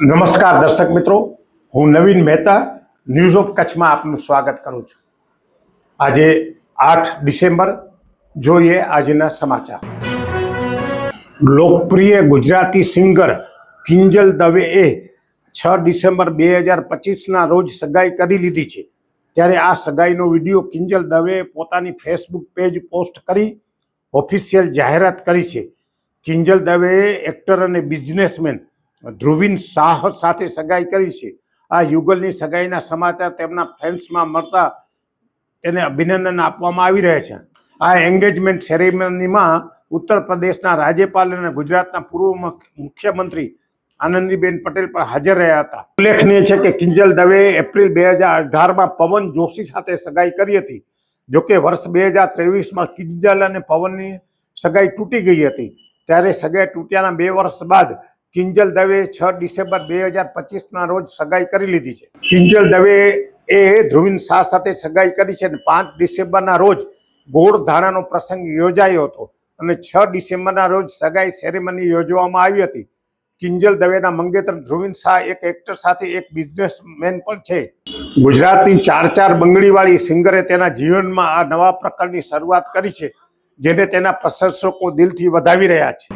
નમસ્કાર દર્શક મિત્રો, હું નવીન મહેતા ન્યૂઝ ઓફ કચ્છમાં આપનું સ્વાગત કરું છું. આજે આઠ ડિસેમ્બર, જોઈએ આજના સમાચાર. લોકપ્રિય ગુજરાતી સિંગર કિંજલ દવેએ છ ડિસેમ્બર બે હજાર પચીસના રોજ સગાઈ કરી લીધી છે. ત્યારે આ સગાઈનો વીડિયો કિંજલ દવેએ પોતાની ફેસબુક પેજ પોસ્ટ કરી ઓફિશિયલ જાહેરાત કરી છે. કિંજલ દવેએ એક્ટર અને બિઝનેસમેન ધ્રુવિન શાહ સાથે સગાઈ કરી છે. આ યુગલની સગાઈના સમાચાર તેમના ફેન્સમાં મળતા તેને અભિનંદન આપવામાં આવી રહ્યા છે. આ એન્ગેજમેન્ટ સેરેમનીમાં ઉત્તર પ્રદેશના રાજ્યપાલ અને ગુજરાતના પૂર્વ મુખ્યમંત્રી આનંદીબેન પટેલ પણ હાજર રહ્યા હતા. ઉલ્લેખનીય છે કે કિંજલ દવે એપ્રિલ બે હજાર અઢારમાં પવન જોશી સાથે સગાઈ કરી હતી. જોકે વર્ષ બે હજાર ત્રેવીસમાં કિંજલ અને પવનની સગાઈ તૂટી ગઈ હતી. ત્યારે સગાઈ તૂટ્યાના બે વર્ષ બાદ કિંજલ દવે છ ડિસેમ્બર બે હજાર પચીસના રોજ સગાઈ કરી લીધી છે. કિંજલ દવે એ ધ્રુવિન શાહ સાથે સગાઈ કરી છે અને પાંચ ડિસેમ્બરના રોજ ગોળ ધારાનો પ્રસંગ યોજાયો હતો અને છ ડિસેમ્બરના રોજ સગાઈ સેરેમની યોજવામાં આવી હતી. કિંજલ દવેના મંગેતર ધ્રુવિન શાહ એક એક્ટર સાથે એક બિઝનેસમેન પણ છે. ગુજરાતની ચાર ચાર બંગડીવાળી સિંગરે તેના જીવનમાં આ નવા પ્રકારની શરૂઆત કરી છે, જેને તેના પ્રશંસકો દિલથી વધાવી રહ્યા છે.